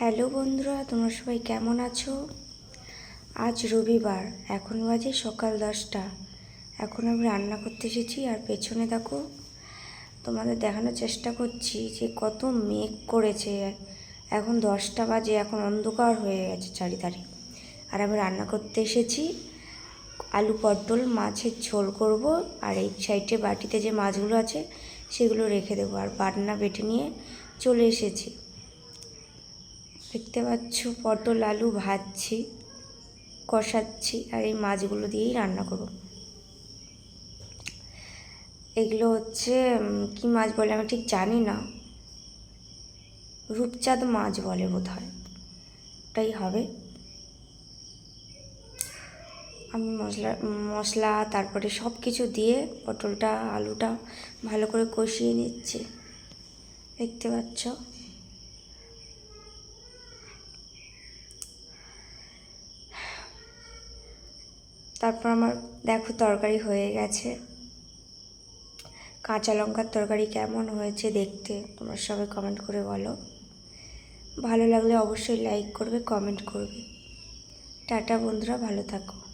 Hello বন্ধুরা, তোমরা সবাই কেমন আছো? আজ রবিবার, এখন বাজে সকাল দশটা। এখন আমি রান্না করতে এসেছি আর পেছনে দেখো, তোমাদের দেখানোর চেষ্টা করছি যে কত মেঘ করেছে। এখন দশটা বাজে, এখন অন্ধকার হয়ে গেছে চারিধারে। আর আমি রান্না করতে এসেছি, আলু পটল মাছের ঝোল করব আর এই সাইডে বাটিতে যে মাছগুলো আছে সেগুলো রেখে দেবো। আর বাটনা বেটে নিয়ে চলে এসেছি। দেখতে পাচ্ছ, পটল, আলু ভাজছি, কষাচ্ছি আর এই মাছগুলো দিয়েই রান্না করব। এগুলো হচ্ছে কি মাছ বলে আমি ঠিক জানি না। রূপচাঁদ মাছ বলে বোধ হয় ওটাই হবে। আমি মশলা মশলা, তারপরে সব কিছু দিয়ে পটলটা, আলুটা ভালো করে কষিয়ে নিচ্ছি। দেখতে পাচ্ছ? তারপর আমার, দেখো তরকারি হয়ে গেছে। কাঁচা লঙ্কার তরকারি কেমন হয়েছে দেখতে, তোমরা সবাই কমেন্ট করে বলো। ভালো লাগলে অবশ্যই লাইক করবে কমেন্ট করবে। টাটা বন্ধুরা, ভালো থাকো।